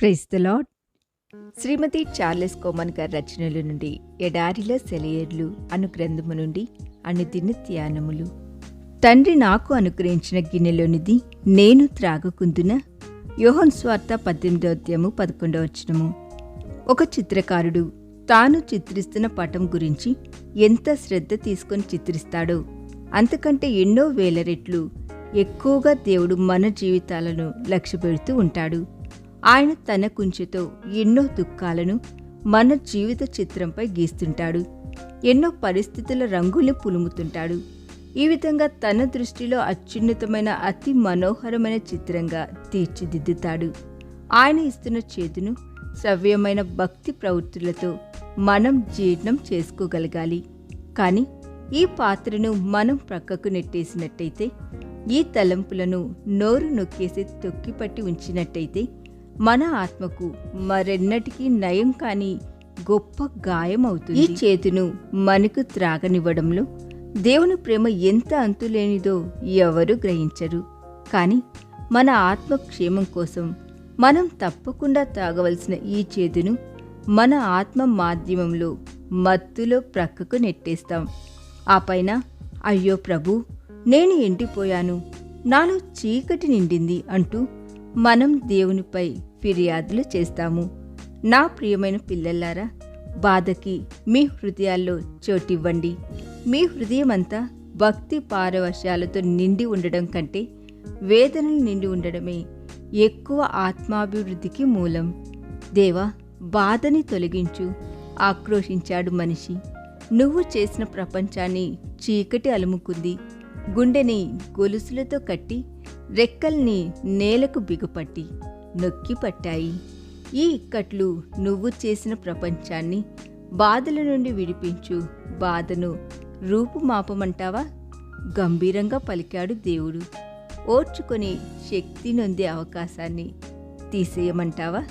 Praise the Lord Shrimati Charles Cowman గారి రచనల నుండి ఎడారిలో సెలయర్లు అను గ్రంథము నుండి అనుదిన ధ్యానములు తండ్రి నాకు అనుగ్రహించిన గిన్నెలోనిది నేను త్రాగుకుందున యోహన్ స్వార్థ పద్దెనిమిదో అధ్యాయము పదకొండవ వచనము. ఒక చిత్రకారుడు తాను చిత్రిస్తున్న పటం గురించి ఎంత శ్రద్ధ తీసుకొని చిత్రిస్తాడో అంతకంటే ఎన్నో వేల రెట్లు ఎక్కువగా దేవుడు మన జీవితాలను లక్ష్యపెడుతూ ఉంటాడు. ఆయన తన కుంచెతో ఎన్నో దుఃఖాలను మన జీవిత చిత్రంపై గీస్తుంటాడు. ఎన్నో పరిస్థితుల రంగుల్ని పులుముతుంటాడు. ఈ విధంగా తన దృష్టిలో అత్యున్నతమైన అతి మనోహరమైన చిత్రంగా తీర్చిదిద్దుతాడు. ఆయన ఇస్తున్న చేతును శ్రవ్యమైన భక్తి ప్రవృత్తులతో మనం జీర్ణం చేసుకోగలగాలి. కానీ ఈ పాత్రను మనం ప్రక్కకు నెట్టేసినట్టయితే ఈ తలంపులను నోరు నొక్కేసి తొక్కిపట్టి ఉంచినట్టయితే మన ఆత్మకు మరెన్నటికీ నయం కాని గొప్ప గాయం అవుతుంది ఈ చేతును మనకు త్రాగనివ్వడంలో దేవుని ప్రేమ ఎంత అంతులేనిదో ఎవరు గ్రహించరు. కానీ మన ఆత్మ క్షేమం కోసం మనం తప్పకుండా తాగవలసిన ఈ చేతును మన ఆత్మ మాధ్యమంలో మత్తులో ప్రక్కకు నెట్టేస్తాం. ఆ పైన అయ్యో ప్రభు నేను ఎండిపోయాను. నాలో చీకటి నిండింది అంటూ మనం దేవునిపై ఫిర్యాదులు చేస్తాము. నా ప్రియమైన పిల్లలారా బాధకి మీ హృదయాల్లో చోటివ్వండి. మీ హృదయమంతా భక్తి పారవశ్యాలతో నిండి ఉండడం కంటే వేదనలు నిండి ఉండడమే ఎక్కువ ఆత్మాభివృద్ధికి మూలం. దేవా బాధని తొలగించు ఆక్రోషించాడు మనిషి. నువ్వు చేసిన ప్రపంచాన్ని చీకటి అలుముకుంది. గుండెని గొలుసులతో కట్టి రెక్కల్ని నేలకు బిగుపట్టి నొక్కి పట్టాయి. ఈ ఇక్కట్లు నువ్వు చేసిన ప్రపంచాన్ని బాధల నుండి విడిపించు. బాధను రూపుమాపమంటావా? గంభీరంగా పలికాడు దేవుడు. ఓర్చుకొని శక్తి నొందే అవకాశాన్ని తీసేయమంటావా?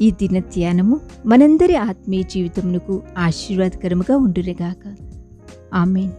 ఈ దిన ధ్యానము మనందరి ఆత్మీయ జీవితమునకు ఆశీర్వాదకరముగా ఉండురేగాక ఆమెన్.